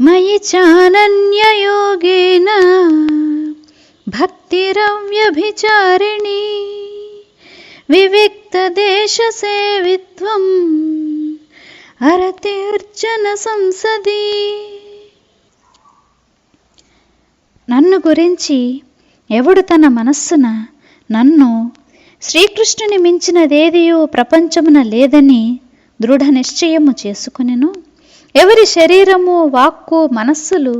మయి చానన్యయోగేన భక్తిరవ్యభిచారిణి వివిక్తదేశసేవిత్వం అరతీర్జన సంసది నన్ను గురించి ఎవడు తన మనస్సున నన్ను శ్రీకృష్ణుని మించినదేదియో ప్రపంచమున లేదని దృఢ నిశ్చయము చేసుకునెను. ఎవరి శరీరము వాక్కు మనస్సులు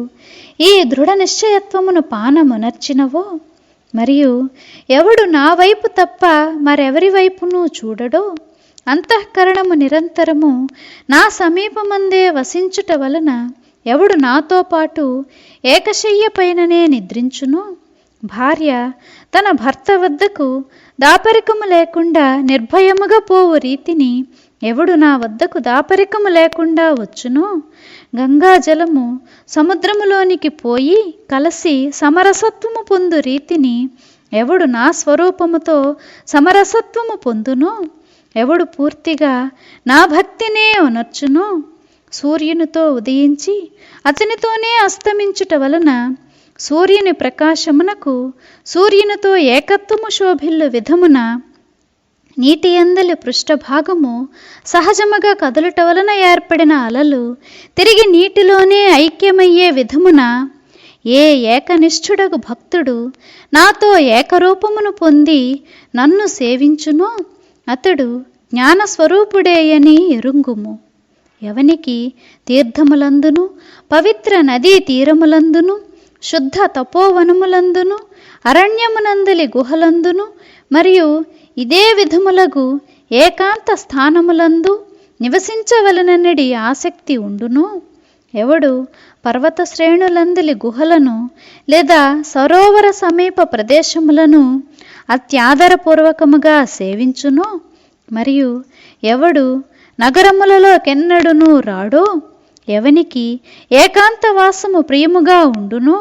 ఈ దృఢ నిశ్చయత్వమును పానమునర్చినవో? మరియు ఎవడు నా వైపు తప్ప మరెవరి వైపును చూడడో? అంతఃకరణము నిరంతరము నా సమీపమందే వసించుట వలన ఎవడు నాతో పాటు ఏకశయ్య పైననే నిద్రించును? భార్య తన భర్త వద్దకు దాపరికము లేకుండా నిర్భయముగా పోవు రీతిని ఎవడు నా వద్దకు దాపరికము లేకుండా వచ్చునో? గంగా జలము సముద్రములోనికి పోయి కలిసి సమరసత్వము పొందు రీతిని ఎవడు నా స్వరూపముతో సమరసత్వము పొందునో? ఎవడు పూర్తిగా నా భక్తినే ఉనర్చునో? సూర్యునితో ఉదయించి అతనితోనే అస్తమించుట వలన సూర్యుని ప్రకాశమునకు సూర్యునితో ఏకత్వము శోభిల్లు విధమున నీటి అందలి పృష్ఠభాగము సహజముగా కదులుట వలన ఏర్పడిన అలలు తిరిగి నీటిలోనే ఐక్యమయ్యే విధమున ఏ ఏకనిష్ఠుడకు భక్తుడు నాతో ఏకరూపమును పొంది నన్ను సేవించునో? అతడు జ్ఞానస్వరూపుడేయని ఎరుంగుము. ఎవనికి తీర్థములందును? పవిత్ర నదీ తీరములందును? శుద్ధ తపోవనములందును? అరణ్యమునందలి గుహలందును? మరియు ఇదే విధములగు ఏకాంత స్థానములందు నివసించవలననడి ఆసక్తి ఉండును? ఎవడు పర్వత శ్రేణులందలి గుహలను లేదా సరోవర సమీప ప్రదేశములను అత్యాదరపూర్వకముగా సేవించును? మరియు ఎవడు నగరములలో కెన్నడును రాడో? ఎవనికి ఏకాంతవాసము ప్రియముగా ఉండును?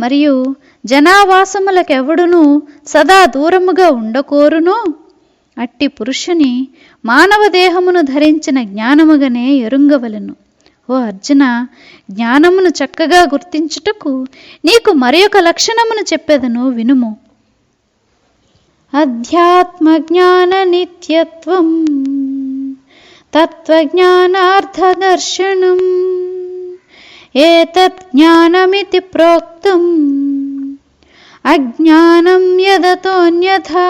మరియు జనావాసములకెవడును సదా దూరముగా ఉండకోరునో? అట్టి పురుషుని మానవ దేహమును ధరించిన జ్ఞానముగనే ఎరుంగవలను. ఓ అర్జున జ్ఞానమును చక్కగా గుర్తించుటకు నీకు మరొక లక్షణమును చెప్పెదను వినుము. అధ్యాత్మ జ్ఞాన నిత్యత్వం తత్వజ్ఞానార్థదర్శనం. ఏతత్ జ్ఞానమితి ప్రోక్తం అజ్ఞానం యదతోన్యథా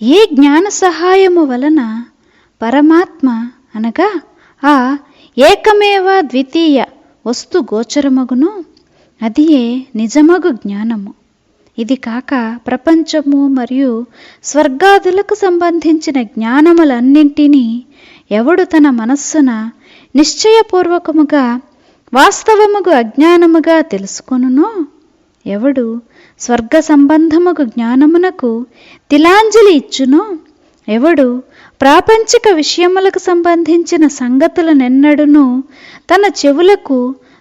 ఈ జ్ఞాన సహాయము వలన పరమాత్మ అనగా ఆ ఏకమేవ ద్వితీయ వస్తు గోచరమగును అదియే నిజమగు జ్ఞానము. ఇది కాక ప్రపంచము మరియు స్వర్గాదులకు సంబంధించిన జ్ఞానములన్నింటినీ ఎవడు తన మనస్సున నిశ్చయపూర్వకముగా వాస్తవముగు అజ్ఞానముగా తెలుసుకొనునో? ఎవడు స్వర్గ సంబంధముకు జ్ఞానమునకు తిలాంజలి ఇచ్చునో? ఎవడు ప్రాపంచిక విషయములకు సంబంధించిన సంగతులనెన్నడును తన చెవులకు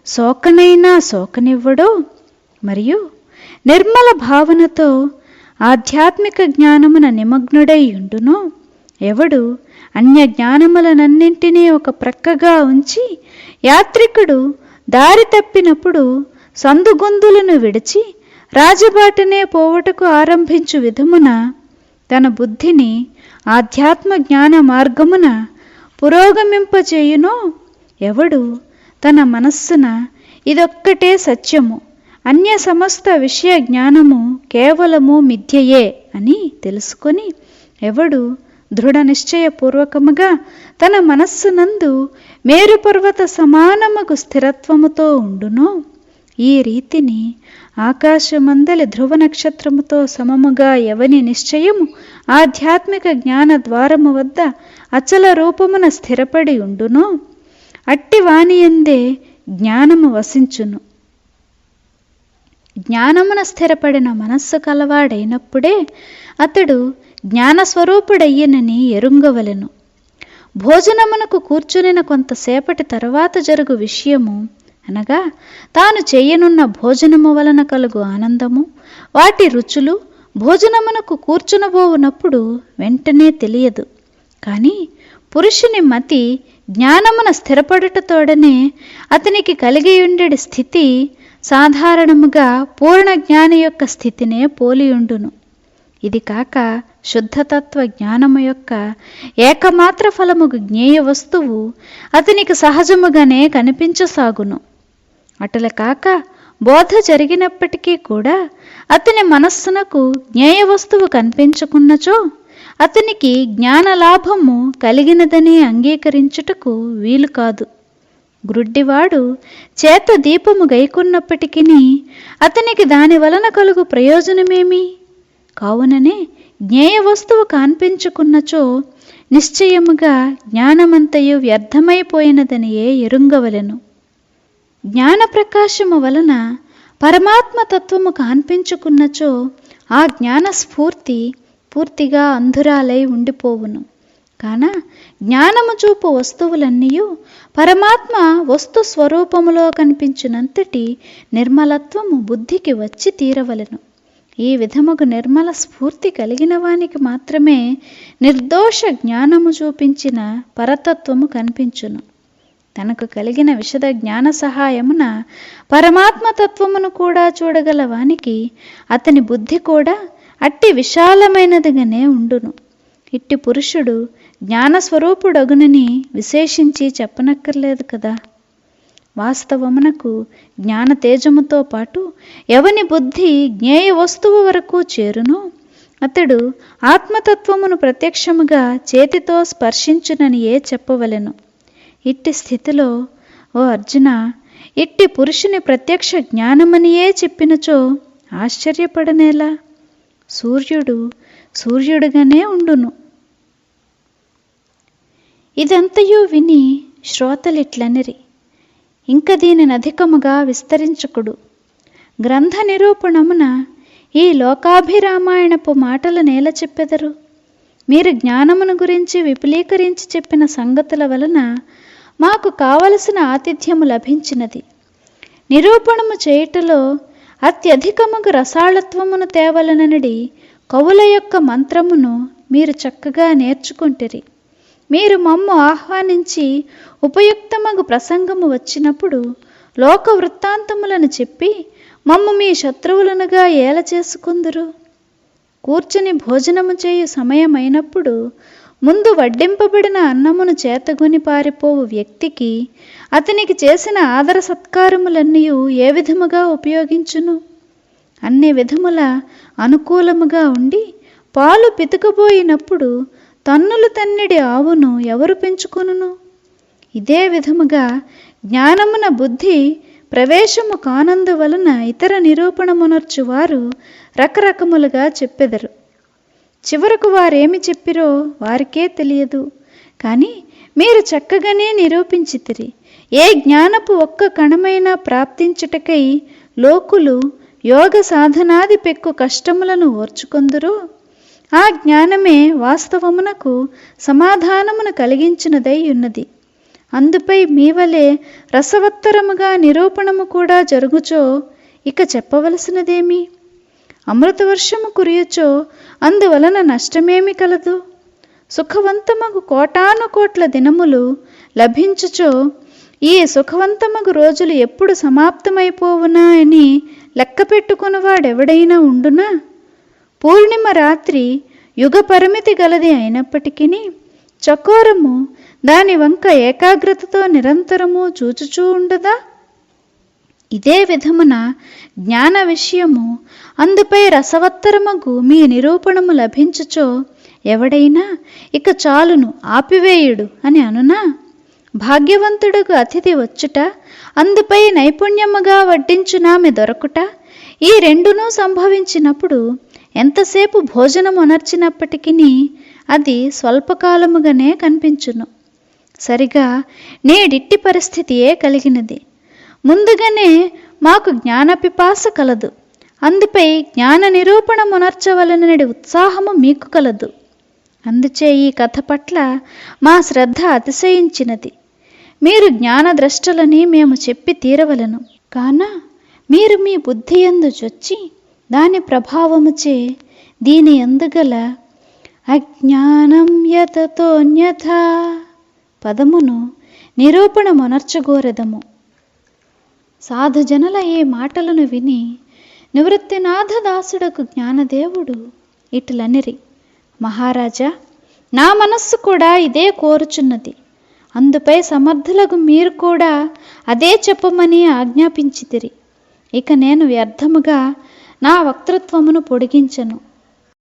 సోకనైనా సోకనివ్వడో మరియు నిర్మల భావనతో ఆధ్యాత్మిక జ్ఞానమున నిమగ్నుడై ఉండునో? ఎవడు అన్య జ్ఞానములనన్నింటినీ ఒక ప్రక్కగా ఉంచి యాత్రికుడు దారి తప్పినప్పుడు సందుగొందులను విడిచి రాజబాటనే పోవటకు ఆరంభించు విధమున తన బుద్ధిని ఆధ్యాత్మ జ్ఞాన మార్గమున పురోగమింపచేయునో ఎవడు తన మనస్సున ఇదొక్కటే సత్యము. అన్య సమస్త విషయ జ్ఞానము కేవలము మిథ్యయే అని తెలుసుకొని ఎవడు దృఢ నిశ్చయపూర్వకముగా తన మనస్సునందు మేరుపర్వత సమానముకు స్థిరత్వముతో ఉండునో. ఈ రీతిని ఆకాశమందలి ధ్రువ నక్షత్రముతో సమముగా ఎవని నిశ్చయము ఆధ్యాత్మిక జ్ఞాన ద్వారము వద్ద అచల రూపమున స్థిరపడి ఉండునో. అట్టివానియందే జ్ఞానము వసించును. జ్ఞానమున స్థిరపడిన మనస్సు కలవాడైనప్పుడే అతడు జ్ఞానస్వరూపుడయ్యనని ఎరుంగవలెను. భోజనమునకు కూర్చునిన కొంతసేపటి తరువాత జరుగు విషయము అనగా తాను చేయనున్న భోజనము వలన కలుగు ఆనందము వాటి రుచులు భోజనమునకు కూర్చునబోవునప్పుడు వెంటనే తెలియదు. కానీ పురుషుని మతి జ్ఞానమున స్థిరపడుటతోడనే అతనికి కలిగి కలిగియుండెడి స్థితి సాధారణముగా పూర్ణ జ్ఞాని యొక్క స్థితినే పోలియుండును. ఇది కాక శుద్ధతత్వ జ్ఞానము యొక్క ఏకమాత్ర ఫలముగు జ్ఞేయ వస్తువు అతనికి సహజముగానే కనిపించసాగును. అటుల కాక బోధ జరిగినప్పటికీ కూడా అతని మనస్సునకు జ్ఞేయ వస్తువు కనిపించుకున్నచో అతనికి జ్ఞానలాభము కలిగినదని అంగీకరించుటకు వీలు కాదు. గ్రుడ్డివాడు చేత దీపము గైకున్నప్పటికీ అతనికి దాని వలన కలుగు ప్రయోజనమేమి? కావుననే జ్ఞేయ వస్తువు కాన్పించుకున్నచో నిశ్చయముగా జ్ఞానమంతయు వ్యర్థమైపోయినదనియే ఎరుంగవలెను. జ్ఞాన ప్రకాశము వలన పరమాత్మ తత్వము కాన్పించుకున్నచో ఆ జ్ఞాన స్ఫూర్తి పూర్తిగా అంధురాలై ఉండిపోవును. కాన జ్ఞానము చూపు వస్తువులన్నీ పరమాత్మ వస్తు స్వరూపములో కనిపించినంతటి నిర్మలత్వము బుద్ధికి వచ్చి తీరవలెను. ఈ విధముగు నిర్మల స్ఫూర్తి కలిగిన వానికి మాత్రమే నిర్దోష జ్ఞానము చూపించిన పరతత్వము కనిపించును. తనకు కలిగిన విషద జ్ఞాన సహాయమున పరమాత్మతత్వమును కూడా చూడగల వానికి అతని బుద్ధి కూడా అట్టి విశాలమైనదిగానే ఉండును. ఇట్టి పురుషుడు జ్ఞానస్వరూపుడగునని విశేషించి చెప్పనక్కర్లేదు కదా? వాస్తవమునకు జ్ఞాన తేజముతో పాటు ఎవని బుద్ధి జ్ఞేయ వస్తువు వరకు చేరునో అతడు ఆత్మతత్వమును ప్రత్యక్షముగా చేతితో స్పర్శించునని ఏ చెప్పవలెను. ఇట్టి స్థితిలో ఓ అర్జున ఇట్టి పురుషుని ప్రత్యక్ష జ్ఞానమనియే చెప్పినచో ఆశ్చర్యపడనేలా? సూర్యుడు సూర్యుడుగానే ఉండును. ఇదంతయూ విని శ్రోతలిట్లనిరి. ఇంక దీనిని అధికముగా విస్తరించుకుడు. గ్రంథ నిరూపణమున ఈ లోకాభిరామాయణపు మాటలు నేల చెప్పెదరు. మీరు జ్ఞానమును గురించి విపులీకరించి చెప్పిన సంగతుల వలన మాకు కావలసిన ఆతిథ్యము లభించినది. నిరూపణము చేయుటలో అత్యధికముగు రసాళత్వమును తేవలననడి కవుల యొక్క మంత్రమును మీరు చక్కగా నేర్చుకుంటిరి. మీరు మమ్ము ఆహ్వానించి ఉపయుక్తమగు ప్రసంగము వచ్చినప్పుడు లోక వృత్తాంతములను చెప్పి మమ్ము మీ శత్రువులనుగా ఏల చేసుకుందురు. కూర్చుని భోజనము చేయు సమయమైనప్పుడు ముందు వడ్డింపబడిన అన్నమును చేతగుని పారిపోవు వ్యక్తికి అతనికి చేసిన ఆదర సత్కారములన్నీ ఏ విధముగా ఉపయోగించును? అన్ని విధముల అనుకూలముగా ఉండి పాలు పితుకబోయినప్పుడు తన్నులు తన్నిడి ఆవును ఎవరు పెంచుకొనును? ఇదే విధముగా జ్ఞానమున బుద్ధి ప్రవేశము కానందువలన ఇతర నిరూపణమునర్చువారు రకరకములుగా చెప్పెదరు. చివరకు వారేమి చెప్పిరో వారికే తెలియదు. కానీ మీరు చక్కగానే నిరూపించితిరి. ఏ జ్ఞానపు ఒక్క కణమైనా ప్రాప్తించుటకై లోకులు యోగ సాధనాది పెక్కు కష్టములను ఓర్చుకొందురో ఆ జ్ఞానమే వాస్తవమునకు సమాధానమును కలిగించినదై ఉన్నది. అందుపై మీవలే రసవత్తరముగా నిరూపణము కూడా జరుగుచో ఇక చెప్పవలసినదేమి? అమృతవర్షము కురియచో అందువలన నష్టమేమి కలదు? సుఖవంతమగు కోటాను కోట్ల దినములు లభించుచో ఈ సుఖవంతమగు రోజులు ఎప్పుడు సమాప్తమైపోవునా అని లెక్క పెట్టుకునివాడెవడైనా ఉండునా? పూర్ణిమ రాత్రి యుగ పరిమితి గలది అయినప్పటికీ చకోరము దాని వంక ఏకాగ్రతతో నిరంతరము చూచుచూ ఉండదా? ఇదే విధమున జ్ఞాన విషయము అందుపై రసవత్తరమగు మీ నిరూపణము లభించుచో ఎవడైనా ఇక చాలును ఆపివేయుడు అని అనునా? భాగ్యవంతుడుకు అతిథి వచ్చుట అందుపై నైపుణ్యముగా వడ్డించునామె దొరకుట ఈ రెండునూ సంభవించినప్పుడు ఎంతసేపు భోజనం అనర్చినప్పటికీ అది స్వల్పకాలముగానే కనిపించును. సరిగా నేడిట్టి పరిస్థితియే కలిగినది. ముందుగానే మాకు జ్ఞానపిపాస కలదు. అందుపై జ్ఞాన నిరూపణ మునర్చవలనడి ఉత్సాహము మీకు కలదు. అందుచే ఈ కథ పట్ల మా శ్రద్ధ అతిశయించినది. మీరు జ్ఞానద్రష్టలని మేము చెప్పి తీరవలను. కాన మీరు మీ బుద్ధి ఎందు చొచ్చి దాని ప్రభావముచే దీని ఎందుగల? అజ్ఞానం యతతోన్యథ పదమును నిరూపణ మొనర్చగోరెదము సాధుజనుల ఈ మాటలను విని నివృత్తినాథ దాసుడకు జ్ఞానదేవుడు ఇటులనిరి మహారాజా నా మనస్సు కూడా ఇదే కోరుచున్నది. అందుపై సమర్థులకు మీరు కూడా అదే చెప్పమని ఆజ్ఞాపించితిరి. ఇక నేను వ్యర్థముగా నా వక్తృత్వమును పొడిగించను.